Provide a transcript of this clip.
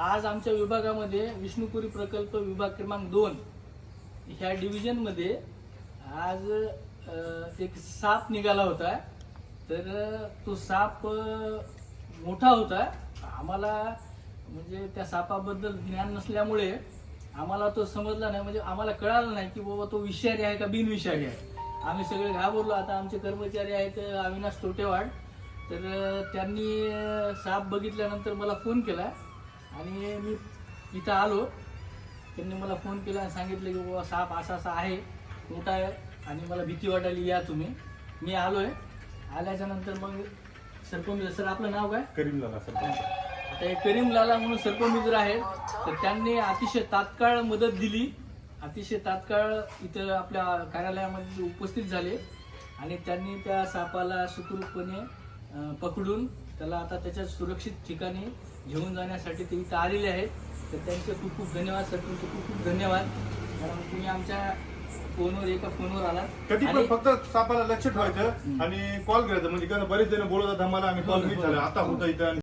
आज आमच्या विभागामध्ये विष्णुपुरी प्रकल्प विभाग क्रमांक दोन ह्या डिव्हिजनमध्ये आज एक साप निघाला होता. तर तो साप मोठा होता. आम्हाला म्हणजे त्या सापाबद्दल ज्ञान नसल्यामुळे आम्हाला तो समजला नाही. म्हणजे आम्हाला कळालं नाही की बाबा तो विषारी आहे का बिनविषारी आहे. आम्ही सगळे घाबरलो. आता आमचे कर्मचारी आहेत अविनाश तोटेवाड. तर त्यांनी साप बघितल्यानंतर मला फोन केला. आणि मी इथं आलो. त्यांनी मला फोन केला आणि सांगितलं की बाबा साप असा असा आहे मोठा आहे आणि मला भीती वाटायली या तुम्ही. मी आलोय. आल्याच्यानंतर मग सरपंच सर आपलं नाव काय? करीम लाला सर. आता हे करीम लाला म्हणून सरपंच आहेत तर त्यांनी अतिशय तात्काळ मदत दिली. अतिशय तात्काळ इथं आपल्या कार्यालयामध्ये उपस्थित झाले आणि त्यांनी त्या सापाला सुखरूपपणे पकडून त्याला आता त्याच्या सुरक्षित ठिकाणी घेऊन जाण्यासाठी ते इथं आलेले आहेत. तर त्यांचे खूप खूप धन्यवाद सरपंच खूप खूप धन्यवाद. कारण तुम्ही आमच्या फोनवर एका फोनवर आलात. कधी पण फक्त सापाला लक्ष ठेवायचं आणि कॉल करायचं. म्हणजे कसं बरेच जण बोलत होतात आम्हाला आम्ही कॉल. झाला. आता होतं इथं